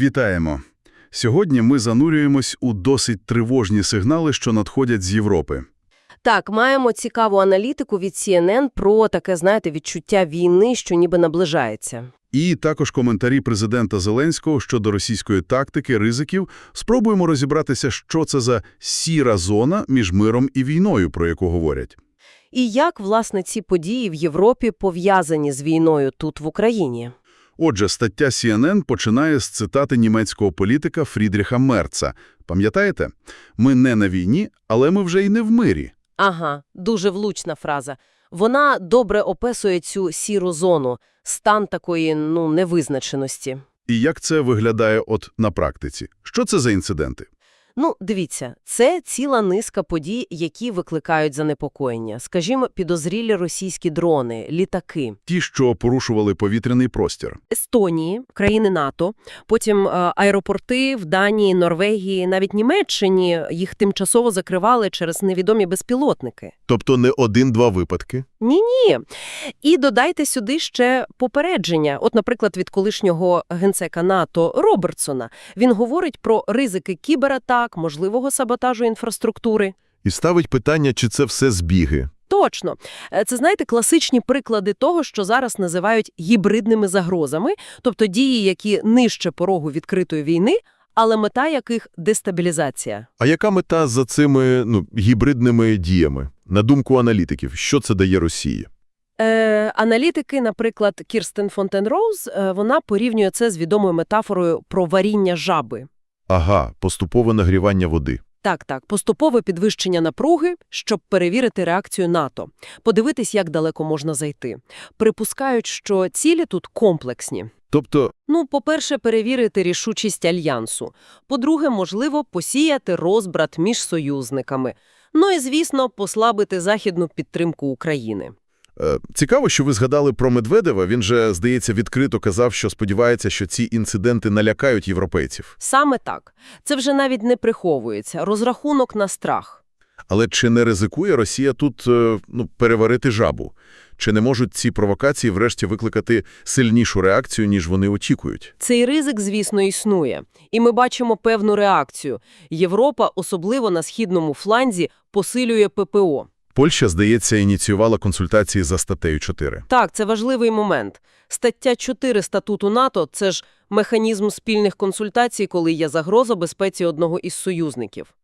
Вітаємо! Сьогодні ми занурюємось у досить тривожні сигнали, що надходять з Європи. Так, маємо цікаву аналітику від CNN про таке, знаєте, відчуття війни, що ніби наближається. І також коментарі президента Зеленського щодо російської тактики, ризиків. Спробуємо розібратися, що це за «сіра зона» між миром і війною, про яку говорять. І як, власне, ці події в Європі пов'язані з війною тут, в Україні? Отже, стаття CNN починає з цитати німецького політика Фрідріха Мерца. Пам'ятаєте? «Ми не на війні, але ми вже й не в мирі». Ага, дуже влучна фраза. Вона добре описує цю сіру зону, стан такої, ну, невизначеності. І як це виглядає от на практиці? Що це за інциденти? Ну, дивіться, це ціла низка подій, які викликають занепокоєння. Скажімо, підозрілі російські дрони, літаки. Ті, що порушували повітряний простір. Естонії, країни НАТО, потім е, аеропорти в Данії, Норвегії, навіть Німеччині їх тимчасово закривали через невідомі безпілотники. Тобто не один-два випадки? Ні-ні. І додайте сюди ще попередження. От, наприклад, від колишнього генсека НАТО Робертсона. Він говорить про ризики кібератак, можливого саботажу інфраструктури. І ставить питання, чи це все збіги. Точно. Е, Це, знаєте, класичні приклади того, що зараз називають гібридними загрозами, тобто дії, які нижче порогу відкритої війни, але мета яких – дестабілізація. А яка мета за цими ну, гібридними діями? На думку аналітиків, що це дає Росії? Е, аналітики, наприклад, Кірстен Фонтенроуз, е, вона порівнює це з відомою метафорою про варіння жаби. Ага, поступове нагрівання води. Так, так, поступове підвищення напруги, щоб перевірити реакцію НАТО, подивитись, як далеко можна зайти. Припускають, що цілі тут комплексні. Тобто, Ну, по-перше, перевірити рішучість альянсу. По-друге, можливо, посіяти розбрат між союзниками. Ну і, звісно, послабити західну підтримку України. Е, цікаво, що ви згадали про Медведева. Він же, здається, відкрито казав, що сподівається, що ці інциденти налякають європейців. Саме так. Це вже навіть не приховується. Розрахунок на страх. Але чи не ризикує Росія тут е, ну, переварити жабу? Чи не можуть ці провокації врешті викликати сильнішу реакцію, ніж вони очікують? Цей ризик, звісно, існує. І ми бачимо певну реакцію. Європа, особливо на східному фланзі, посилює ППО. Польща, здається, ініціювала консультації за статтею 4. Так, це важливий момент. Стаття 4 статуту НАТО – це ж механізм спільних консультацій, коли є загроза безпеці одного із союзників.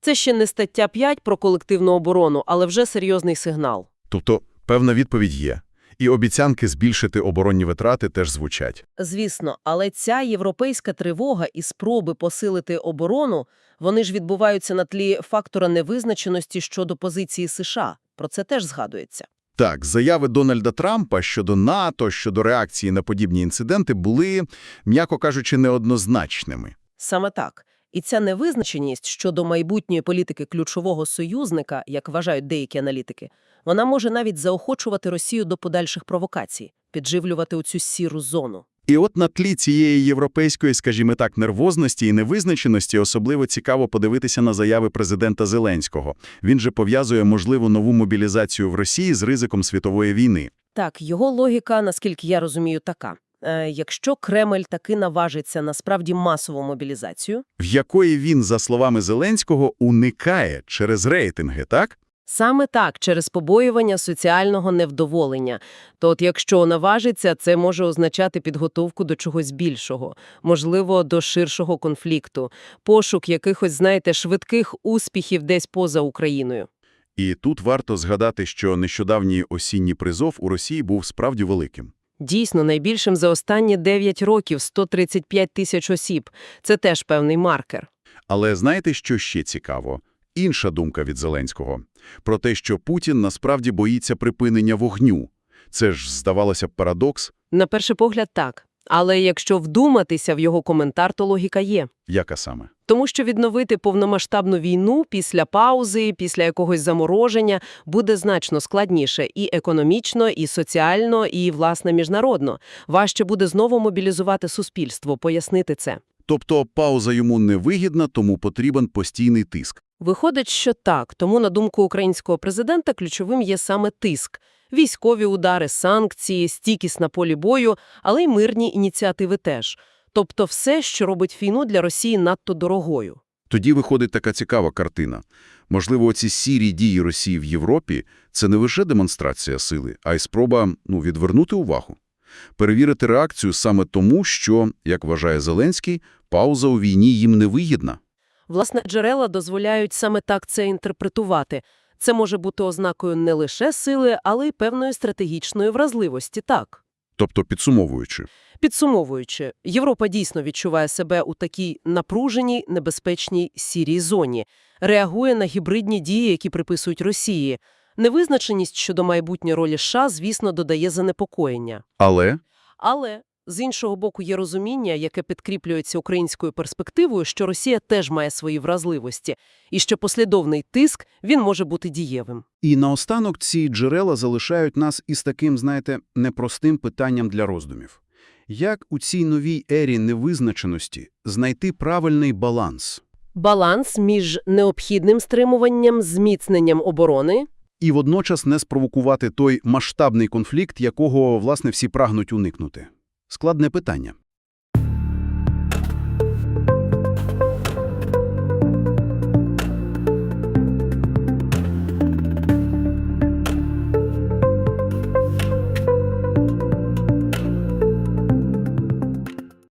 Це ще не стаття 5 про колективну оборону, але вже серйозний сигнал. Тобто певна відповідь є. І обіцянки збільшити оборонні витрати теж звучать. Звісно, але ця європейська тривога і спроби посилити оборону, вони ж відбуваються на тлі фактора невизначеності щодо позиції США. Про це теж згадується. Так, заяви Дональда Трампа щодо НАТО, щодо реакції на подібні інциденти були, м'яко кажучи, неоднозначними. Саме так. І ця невизначеність щодо майбутньої політики ключового союзника, як вважають деякі аналітики, вона може навіть заохочувати Росію до подальших провокацій, підживлювати оцю сіру зону. І от на тлі цієї європейської, скажімо так, нервозності і невизначеності особливо цікаво подивитися на заяви президента Зеленського. Він же пов'язує можливу нову мобілізацію в Росії з ризиком світової війни. Так, його логіка, наскільки я розумію, така. Е, якщо Кремль таки наважиться на справді масову мобілізацію, в якої він, за словами Зеленського, уникає через рейтинги, так? саме так, через побоювання соціального невдоволення, то от якщо наважиться, це може означати підготовку до чогось більшого, можливо, до ширшого конфлікту, пошук якихось, знаєте, швидких успіхів десь поза Україною. І тут варто згадати, що нещодавній осінній призов у Росії був справді великим. Дійсно, найбільшим за останні 9 років – 135 тисяч осіб. Це теж певний маркер. Але знаєте, що ще цікаво? Інша думка від Зеленського. Про те, що Путін насправді боїться припинення вогню. Це ж, здавалося б, парадокс. На перший погляд, так. Але якщо вдуматися в його коментар, то логіка є. Яка саме? Тому що відновити повномасштабну війну після паузи, після якогось замороження буде значно складніше і економічно, і соціально, і, власне, міжнародно. Важче буде знову мобілізувати суспільство, пояснити це. Тобто пауза йому не вигідна, тому потрібен постійний тиск. Виходить, що так. Тому, на думку українського президента, ключовим є саме тиск. Військові удари, санкції, стійкість на полі бою, але й мирні ініціативи теж. Тобто все, що робить війну для Росії надто дорогою. Тоді виходить така цікава картина. Можливо, оці сірі дії Росії в Європі – це не лише демонстрація сили, а й спроба ну, відвернути увагу. Перевірити реакцію саме тому, що, як вважає Зеленський, пауза у війні їм не вигідна. Власне, джерела дозволяють саме так це інтерпретувати. Це може бути ознакою не лише сили, але й певної стратегічної вразливості, так. Тобто, підсумовуючи, Підсумовуючи, Європа дійсно відчуває себе у такій напруженій, небезпечній сірій зоні, реагує на гібридні дії, які приписують Росії. Невизначеність щодо майбутньої ролі США, звісно, додає занепокоєння. але Але, з іншого боку, є розуміння, яке підкріплюється українською перспективою, що Росія теж має свої вразливості, і що послідовний тиск, він може бути дієвим. І наостанок ці джерела залишають нас із таким, знаєте, непростим питанням для роздумів. Як у цій новій ері невизначеності знайти правильний баланс Баланс між необхідним стримуванням, зміцненням оборони і водночас не спровокувати той масштабний конфлікт, якого, власне, всі прагнуть уникнути? Складне питання.